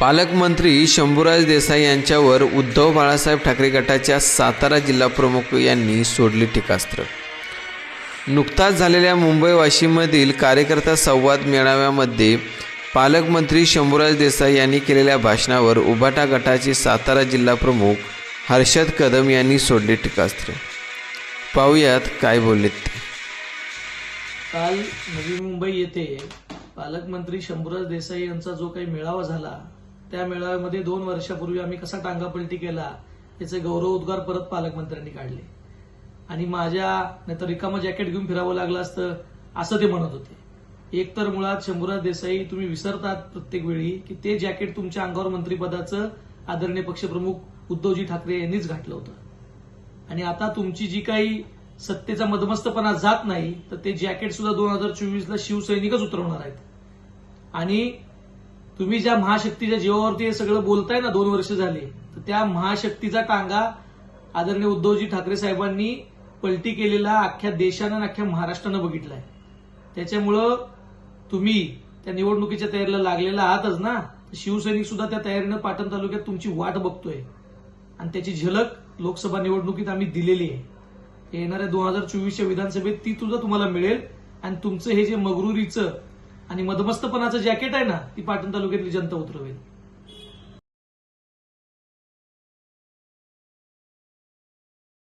पालकमंत्री शंभूराज देसाई यांच्यावर उद्धव बाळासाहेब ठाकरे गटाच्या सातारा जिल्हा प्रमुख यांनी सोडली टीकास्त्र. नुकताच झालेल्या मुंबई वाशीमधील कार्यकर्ता संवाद मेळाव्यामध्ये पालकमंत्री शंभूराज देसाई यांनी केलेल्या भाषणावर उभाटा गटाचे सातारा जिल्हा प्रमुख हर्षद कदम यांनी सोडले टीकास्त्र. पाहुयात काय बोलले ते. काल नवी मुंबई येथे पालकमंत्री शंभूराज देसाई यांचा जो काही मेळावा झाला त्या मेळाव्यामध्ये दोन वर्षापूर्वी आम्ही कसा टांगापलटी केला याचे गौरव उद्गार परत पालकमंत्र्यांनी काढले. आणि माझ्या नाहीतर रिकामं जॅकेट घेऊन फिरावं लागलं असतं असं ते म्हणत होते. एक तर मुळात शंभूराज देसाई तुम्ही विसरतात प्रत्येक वेळी की ते जॅकेट तुमच्या अंगावर मंत्रीपदाचं आदरणीय पक्षप्रमुख उद्धवजी ठाकरे यांनीच घातलं होतं. आणि आता तुमची जी काही सत्तेचा मदमस्तपणा जात नाही तर ते जॅकेट सुद्धा दोन हजार चोवीसला शिवसैनिकच उतरवणार आहेत. आणि तुम्ही ज्या महाशक्तीच्या जीवावरती हे सगळं बोलताय ना दोन वर्ष झाली तर त्या महाशक्तीचा टांगा आदरणीय उद्धवजी ठाकरे साहेबांनी पलटी केलेला अख्ख्या देशानं आणि अख्ख्या महाराष्ट्रानं बघितलाय. त्याच्यामुळं तुम्ही त्या निवडणुकीच्या तयारीला लागलेला आहातच ना? शिवसैनिक सुद्धा त्या तयारीनं पाटण तालुक्यात तुमची वाट बघतोय. आणि त्याची झलक लोकसभा निवडणुकीत आम्ही दिलेली आहे. येणाऱ्या दोन हजार चोवीसच्या विधानसभेत ती सुद्धा तुम्हाला मिळेल. आणि तुमचं हे जे मगरुरीचं आणि मधमस्तपणाचं जॅकेट आहे ना ती पाटण तालुक्यातली जनता उतरवेल.